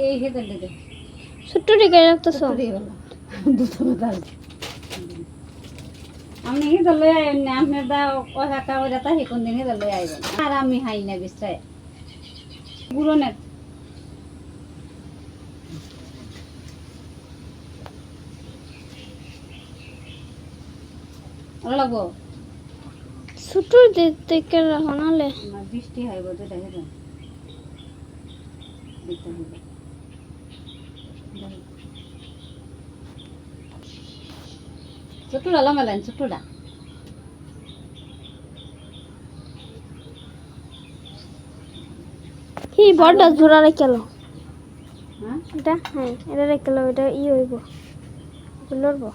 এই হেতে দিতে ছোট্ট টিকে রাখতেছ আপনি হিতে লই আইন না আপনার দা কথা কাগজ তা হিকুন দিন হিতে লই আইবেন আর আমি হাই না নে। লাগবো রাখো বৃষ্টি হয় বোধ এটা হবে ছোট্টটা লামালেন ছোট্টটা কি বড়টা জোড়া রেখে লো হ্যাঁ? এটা? হ্যাঁ এটা রেখে লো এটা ই হইব। লড়বো?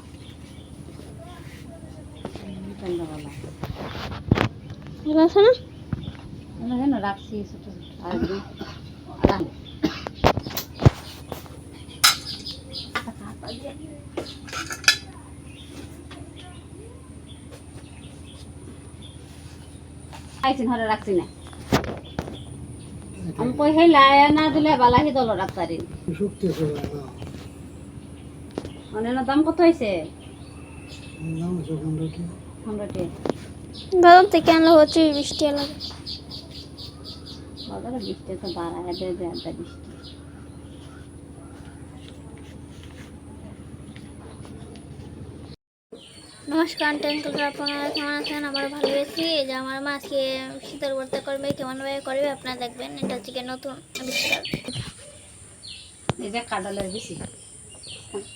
আছে না? রাখছি? ছোট ছোট। আর একদিন আরাম রাখছি না। আমি কই হেই না দিলে বালাহি দল ডাক্তারি অনেক দাম কত হয়েছে হান্ড্রেড বাজার থেকে আনলে হচ্ছে বৃষ্টি লাগে। বাজারে বৃষ্টি তো বাড়ায় দেবে বৃষ্টি নমস্কার আঙ্কেল আপনারা কেমন আছেন? আমার ভালো আছি। এই যে আমার মা আজকে শীতল ভর্তা করবে কেমনভাবে করবে আপনারা দেখবেন। এটা হচ্ছে নতুন আবিষ্কার। এটা যে কাঁঠালের বেশি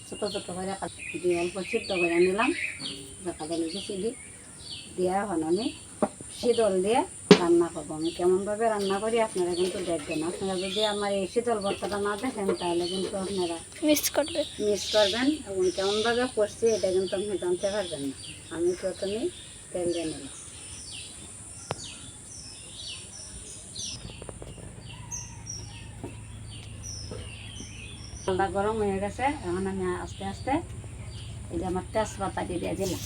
ছোট ছোট করে দিয়ে অল্প সিদ্ধ করে নিলাম। যে কাঁঠালের বেশি দিই দেওয়া হন আমি শীতল দিয়ে রান্না করব। আমি কেমনভাবে রান্না করি আপনারা কিন্তু দেখবেন। আপনারা যদি আমার এই শীতল ভর্তাটা না দেখেন তাহলে কিন্তু আপনারা মিস করবেন মিস করবেন এবং কেমনভাবে করছি এটা কিন্তু আপনি জানতে পারবেন না। আমি প্রথমে তেল দিয়ে নিলাম গরম হয়ে গেছে। এখন আমি আস্তে আস্তে এই যে আমার তেজপাতা দিয়ে দিলাম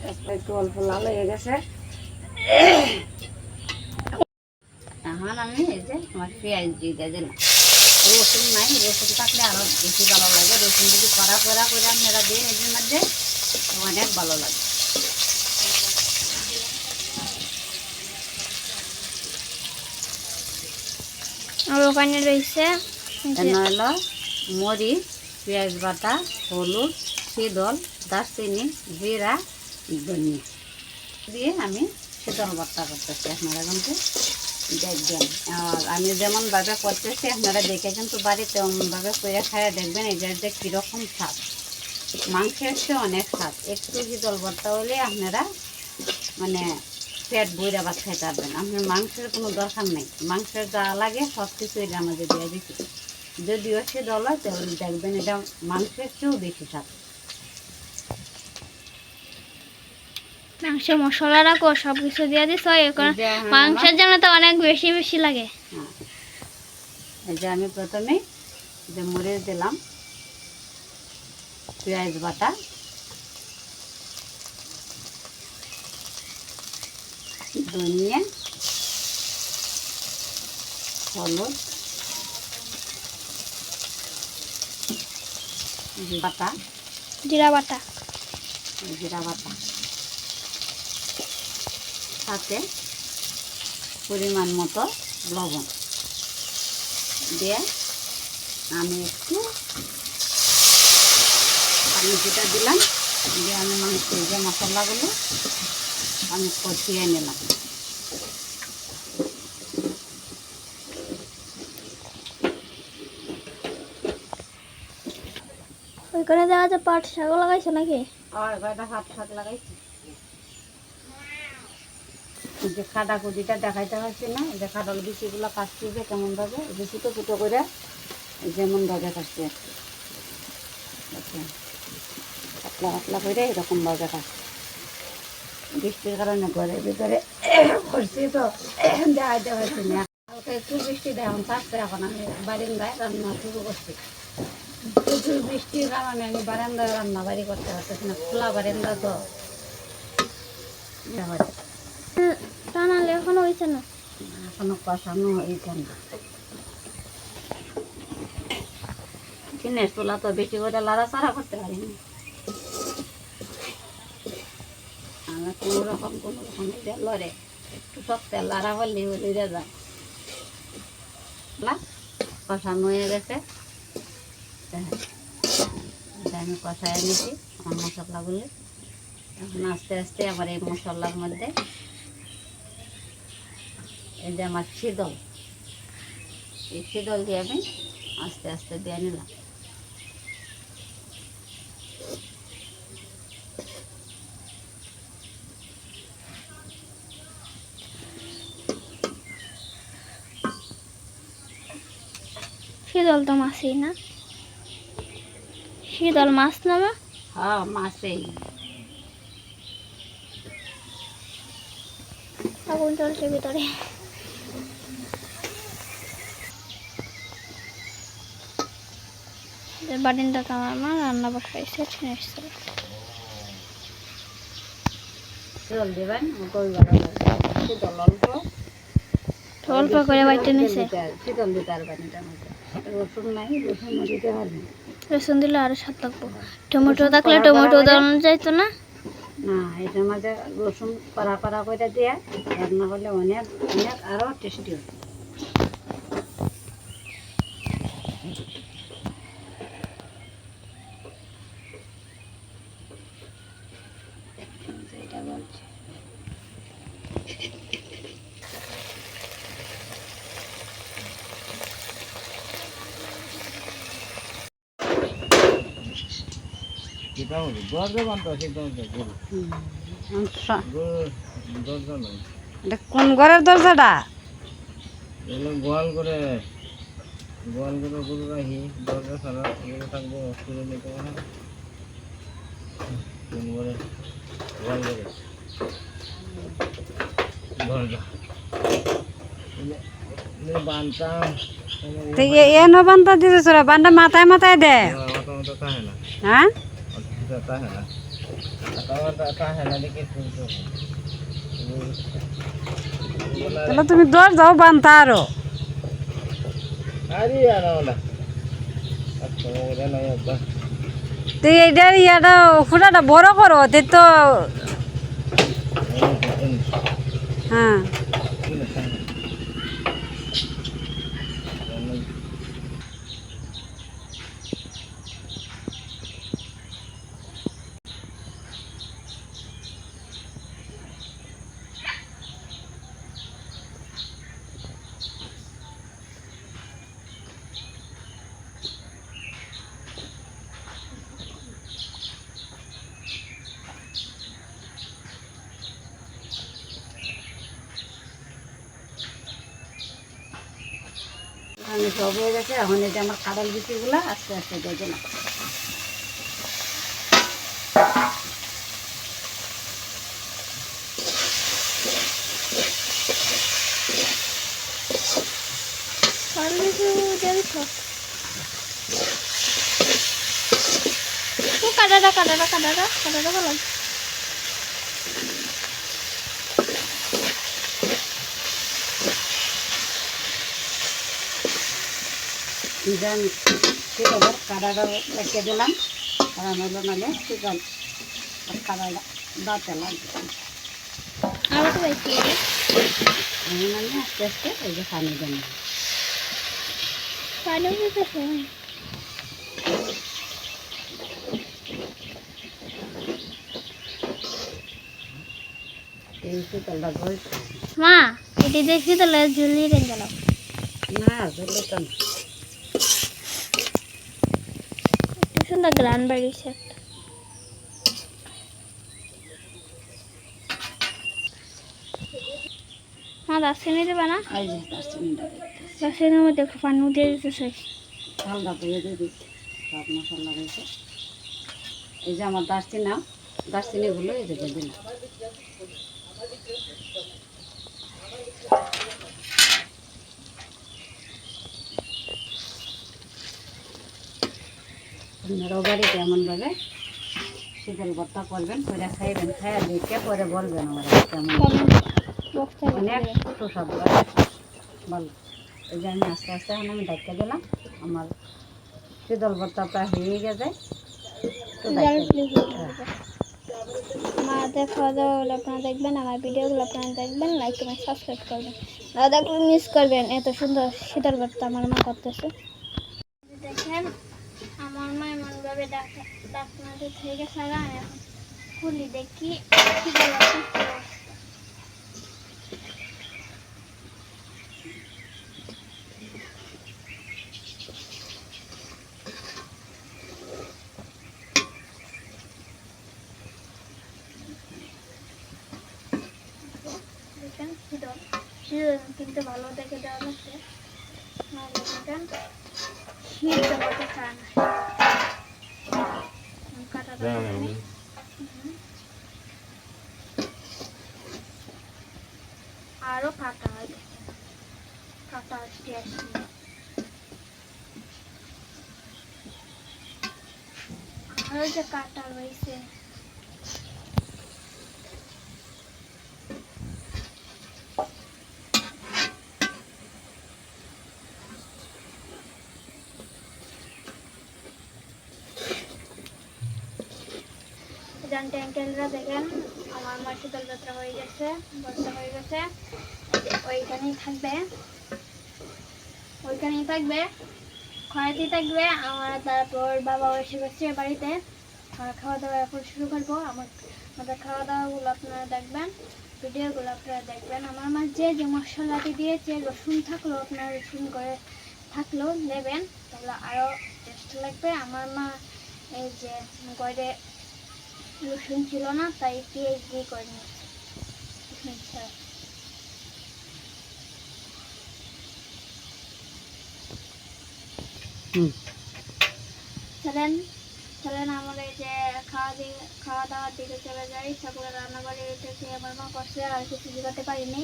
তেজপাতা একটু অল্প লাল হয়ে গেছে। এখন আমি এই যে আমার পেঁয়াজ দিয়ে দিয়ে দিলাম। রসুন নাই রসুন থাকলে আরও বেশি ভালো লাগে। রসুন যদি কড়া কড়া করে আপনারা দিন এদের মধ্যে অনেক ভালো লাগে। আর ওখানে রয়েছে হলো মরিচ পেঁয়াজ বাটা হলুদ শীতল দারচিনি জিরা ধনিয়া দিয়ে আমি শীতল ভর্তা করতেছি, আপনারা কিন্তু দেখবেন। আর আমি যেমনভাবে করতেছি, আপনারা দেখে কিন্তু বাড়িতে এমনভাবে করে খাইয়ে দেখবেন, এই যে কীরকম স্বাদ। মাংসের চেয়ে অনেক স্বাদ। একটু শীতল ভর্তা হলে আপনারা মানে পেট বইরা ভাত খাইতে পারবেন আপনার মাংসের কোনো দরকার নেই। মাংসের যা লাগে সব কিছু এটা আমাদের দিয়ে দিচ্ছি যদিও সে দল হয়, তাহলে দেখবেন এটা মাংসের চেয়েও বেশি স্বাদ। মাংস মশলা রাখো সব কিছু দিয়ে দিস মাংসের জন্য তো অনেক বেশি বেশি লাগে। হ্যাঁ। এই যে আমি প্রথমে যে মরিচ দিলাম পেঁয়াজ বাটা। ধনিয়া হলুদ বাটা। জিরা বাটা। জিরা বাটা। সাথে পরিমাণ মতো লবণ দিয়ে আমি একটু পানি যেটা দিলাম দিয়ে আমি মাংসের যে মশলাগুলো আমি কষিয়ে নিলাম। ওই করে দেওয়া পাট শাকও লাগাইছো নাকি? আর কয়টা হাত শাক লাগাইছি। যে খাডা কুটিটা দেখাইতে পারছি না যে খাডাল বিচিগুলো কাটছি যে কেমন ভাবে এই যে ছোটো ছোটো করে যেমন ভাবে কাটছি আর কি। পাতলা পাতলা করে এরকম ভাবে কাটছি। বৃষ্টির কারণে ঘরের ভিতরে করছি তো, দেখাইতে পারছি না। হালকা একটু বৃষ্টি দেখুন থাকছে এখন আমি বারিন্দায় রান্না শুরু করছি। প্রচুর বৃষ্টির কারণে আমি বারান্দায় রান্না বাড়ি করতে পারতেছি না, খোলা বারান্দা তো। তা এখনও হয়েছে না? এখনও কষানো হয়েছে না। কিনে চুলা তো বেশি করে লাড়াচাড়া করতে পারিনি আমরা কোনো রকম কোনো রকম লড়ে একটু শক্ত লাড়া বললে লিড়ে যায়। কষানো হয়ে গেছে। আমি কষায় নিয়েছি আমার মশলাগুলি। এখন আস্তে আস্তে আবার এই মশলার মধ্যে এই যে আমার শীতল এই শীতল দিয়ে আমি আস্তে আস্তে দিয়ে নিলাম। শীতল তো মাছই না? শীতল মাছ না মা? হ্যাঁ মাছেই। আগুন চলছে ভিতরে। বাটিনটাকে আমার মা, রান্না বসাইছে ছেড়ে এসেছিল শীতল অল্প রসুন দিলে আরও স্বাদ লাগবো। টমেটো থাকলে টমেটো যাইতো না? না, এটার মাঝে রসুন কড়া কড়া করে দিয়ে রান্না করলে অনেক অনেক আরও টেস্টি হবে এটা বলছি দরজা বান্ধ সিদ্ধান্ত গরু হুম। এখন স- গরু দরজা নাই এটা কোন ঘরের দরজাটা? গোয়াল করে গোয়াল করে গরু রাখি দরজা ছাড়া গরু থাকব খুলে নিতে পারে কোন করে গোয়াল করে দরজা। এনে- এনে বানতাম তো এ ন বান্ধা মাথায় মাথায় দে। হ্যাঁ? অতটা থাকে না মাথা থাকে না দেখে শুনতে তাহলে তুমি দরজাও বান্ধা আরও আরে। তো এইটা ইয়াটা, ফুটাটা বড় করো তে তো হ্যাঁ আমি সব হয়ে গেছে। এখন এই যে আমার কাঁঠাল বিচিগুলো আস্তে আস্তে দিয়ে দিলাম কাটাটা কাটাটা কাটাটা কাটাটা ভালো দেন শীতল কাঁটাটা রেখে দিলাম। আর আমার নাহলে শীতল কাঁটাটা দাঁতে লাগবে। তো আমি মানে আস্তে আস্তে এই যে পানি দেন পানি মা এটি দেখি তাহলে ঝুলিয়ে গেলাম না ঝুলে না গ্রান বাড়িছে একটা মা দাসিনি দেবে না দাসিনির মধ্যে পানি দিয়ে দিতেছে করে দিয়ে দিচ্ছি সব মশলা রয়েছে এই যে আমার দারচিনা দারচিনিগুলো এই যে দিলাম আপনারাও বাড়িতে এমনভাবে শীতল ভর্তা করবেন করে খাইবেন খাইয়া দেখে পরে বলবেন আমার কেমন। অনেক সুস্বাদু হয় ভালো এই যে আমি আস্তে আস্তে এখন আমি ডাক্তার দিলাম আমার শীতল ভর্তা প্রায় হয়ে গেছে। তো আমাদের খাওয়া দাওয়া হলো আপনারা দেখবেন আমার ভিডিওগুলো আপনারা দেখবেন লাইক কমেন্ট সাবস্ক্রাইব করবেন। না দেখলে মিস করবেন এত সুন্দর শীতল ভর্তা আমার মা করতেছে। দেখেন আমার মা এমনভাবে ডাক্তার থেকে আর আমি এখন খুলি দেখি কিন্তু ভালো দেখে দেওয়া দেখেন শীত করতে চায় না। আরও কাটা হয় কাটা শেষ আরও যে কাটা রয়েছে। জানতে অ্যাঙ্কেলরা দেখেন, আমার মা শীতল যাত্রা হয়ে গেছে, বর্ষা হয়ে গেছে, ওইখানেই থাকবে। ওইখানেই থাকবে খয়াতেই থাকবে, আমার তারপর বাবা এসে গেছে বাড়িতে। আর খাওয়া দাওয়া এখন শুরু করব। আমার, আমাদের খাওয়া দাওয়াগুলো আপনারা দেখবেন, ভিডিওগুলো আপনারা দেখবেন। আমার মা যে যে মশলাটি দিয়েছে, রসুন থাকল, আপনারা রসুন করে থাকলেও নেবেন। তাহলে আরও টেস্ট লাগবে। আমার মা এই যে গড়ে রসুন ছিল না তাই পেঁয়াজ দিয়ে করে নিয়েছি রসুন ছাড়া। চলেন চলেন আমার এই যে খাওয়া দিয়ে খাওয়া দাওয়ার দিকে চলে যাই। সকালে রান্না বাড়ি উঠেছি আমার মা করছে আর কিছু জিগাতে পারিনি।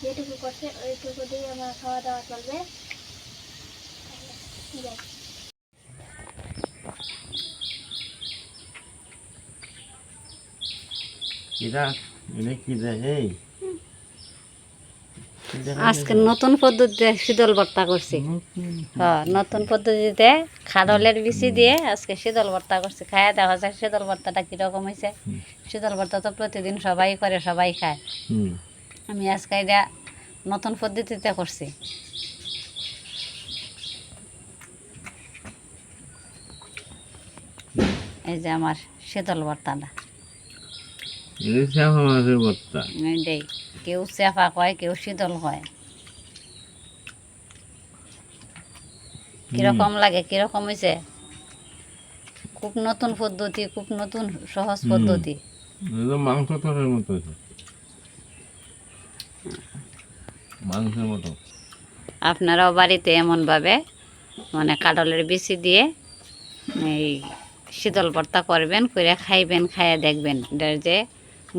যেটুকু করছে ওইটুকু দিয়ে আমার খাওয়া দাওয়া চলবে। যাই। এটা কি দেখা আজকে নতুন পদ্ধতিতে শীতল ভর্তা করছি। হ্যাঁ নতুন পদ্ধতিতে খাদলের বিচি দিয়ে আজকে শীতল ভর্তা করছি। খায় দেখা যায় শীতল ভর্তাটা কীরকম হয়েছে শীতল ভর্তা তো প্রতিদিন সবাই করে সবাই খায়। আমি আজকে এটা নতুন পদ্ধতিতে করছি। এই যে আমার শীতল ভর্তাটা। এটা মাছের ভর্তা কেউ চেপা কয় কেউ শীতল কয়। কীরকম লাগে কীরকম হয়েছে খুব নতুন পদ্ধতি খুব নতুন সহজ পদ্ধতি। মাংস তরের মতো মাংসের মতো। আপনারাও বাড়িতে এমনভাবে মানে কাডলের বিচি দিয়ে এই শীতল ভর্তা করবেন করে খাইবেন খাইয়ে দেখবেন। এটার যে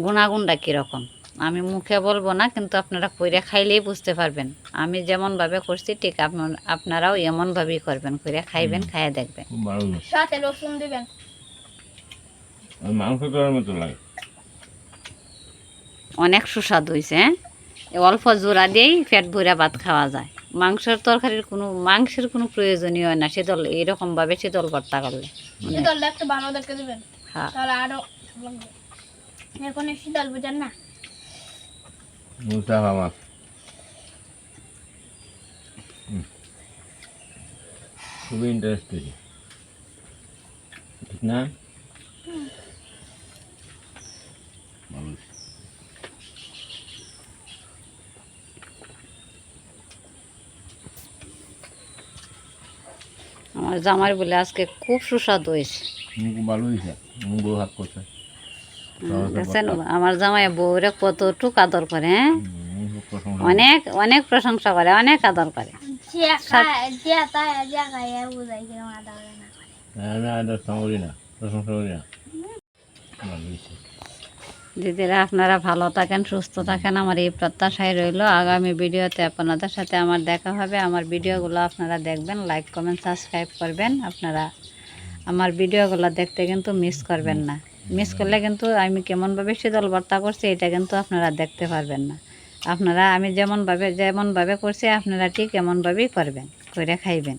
গুণাগুণটা কীরকম? আমি মুখে বলব না কিন্তু আপনারা কইরে খাইলেই বুঝতে পারবেন। আমি যেমনভাবে করছি ঠিক আপনার- আপনারাও এমনভাবেই করবেন করে খাইবেন খাইয়া দেখবেন। সাথে রসুন দিবেন। মাংস তরের মতো লাগে। অনেক সুস্বাদু হয়েছে হ্যাঁ? অল্প জোড়া দিয়েই পেট ভরে ভাত খাওয়া যায়। মাংসের তরকারির কোনো মাংসের কোনো প্রয়োজনীয় হয় না শীতল এইরকমভাবে শীতল ভর্তা করলে। শীতলটা একটু ভালো দেখে দিবেন। হ্যাঁ। তাহলে আরও লাগবে এখন শীতল বুঝেন না। খুবই ইন্টারেস্টিং ঠিক না? আমার জামাই বলে আজকে খুব সুস্বাদু হয়েছে। ভালো হয়েছে হাত করছে দেখছেন আমার জামাই বউরে কতটুক আদর করে হ্যাঁ? অনেক অনেক প্রশংসা করে অনেক আদর করে। দিদিরা আপনারা ভালো থাকেন সুস্থ থাকেন। আমার এই প্রত্যাশায় রইল। আগামী ভিডিওতে আপনাদের সাথে আমার দেখা হবে। আমার ভিডিওগুলো আপনারা দেখবেন লাইক কমেন্ট সাবস্ক্রাইব করবেন। আপনারা আমার ভিডিওগুলো দেখতে কিন্তু মিস করবেন না। মিস করলে কিন্তু আমি কেমনভাবে শীতল ভর্তা করছি, এটা কিন্তু আপনারা দেখতে পারবেন না। আপনারা আমি যেমনভাবে যেমনভাবে করছি, আপনারা ঠিক এমনভাবেই করবেন, করে খাইবেন।